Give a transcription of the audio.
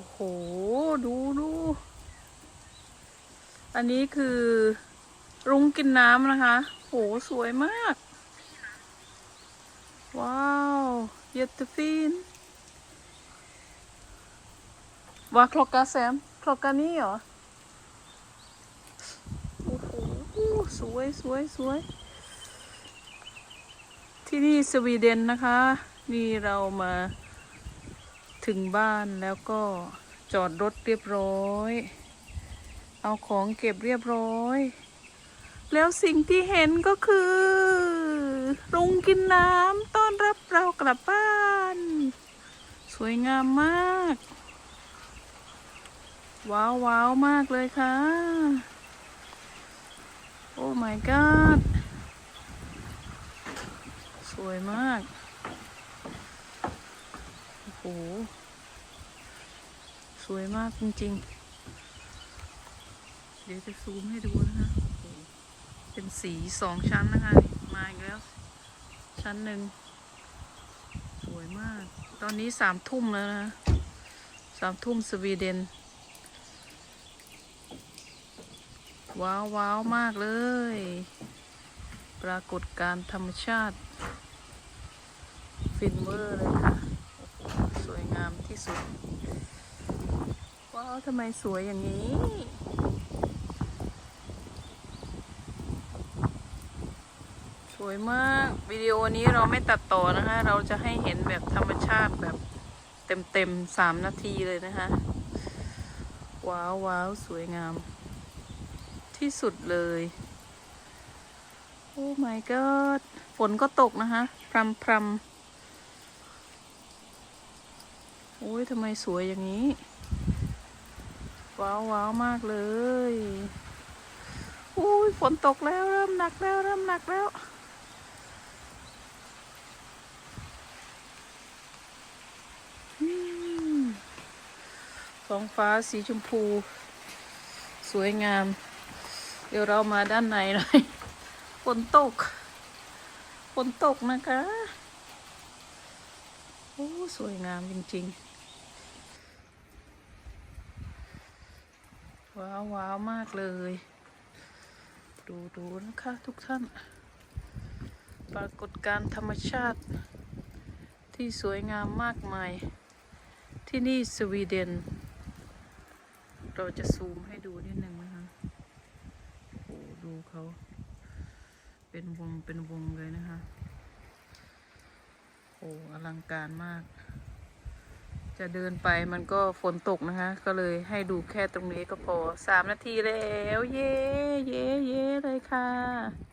อ้โห ดูดู อันนี้คือรุ้งกินน้ำนะคะ โห สวยมาก ว้าวเยตฟินว่าคลอกกาแซมคลอกกานี่เหรอ โอ้โห สวยสวยสวย ที่นี่สวีเดนนะคะ นี่เรามา ถึงบ้านแล้วก็จอดรถเรียบร้อย เอาของเก็บเรียบร้อย แล้วสิ่งที่เห็นก็คือรุงกินน้ำต้อนรับเรากลับบ้าน สวยงามมาก ว้าวว้าวมากเลยค่ะ โอ้ my god สวยมาก โอ้โห สวยมากจริง ๆ เดี๋ยวจะซูมให้ดูนะคะเป็นสีสองชั้นนะคะ มาอีกแล้ว ชั้นหนึ่ง สวยมาก ตอนนี้สามทุ่มแล้วนะสามทุ่มสวีเดน ว้าวว้าวมากเลย ปรากฏการธรรมชาติ ฟินเวอร์เลยค่ะโอ้โหสวยงามที่ สุดว้าวทำไมสวยอย่างนี้ สวยมากวิดีโอนี้เราไม่ตัดต่อนะคะ เราจะให้เห็นแบบธรรมชาติแบบเต็มๆสามนาทีเลยนะคะ ว้าวว้าวสวยงาม ที่สุดเลยโอ้ my god ฝนก็ตกนะคะ พรำพรำ โอ้ยทำไมสวยอย่างนี้ ว้าวว้าวมากเลยโอ้ยฝนตกแล้วเริ่มหนักแล้วเริ่มหนักแล้วอืมท้องฟ้าสีชมพู สวยงาม เดี๋ยวเรามาด้านในหน่อยฝนตกฝนตกนะคะ โอ้ สวยงามจริง ๆ ว้าวว้าวมากเลย ดูดูนะคะทุกท่าน ปรากฏการธรรมชาติ ที่สวยงามมากมาย ที่นี่สวีเดน เราจะซูมให้ดูนิดนึงนะคะโอ้ดูเขาเป็นวงเป็นวงเลยนะคะ โอ้อลังการมาก จะเดินไปมันก็ฝนตกนะคะ ก็เลยให้ดูแค่ตรงนี้ก็พอสามนาทีแล้ว เย้เย้เย้เลยค่ะ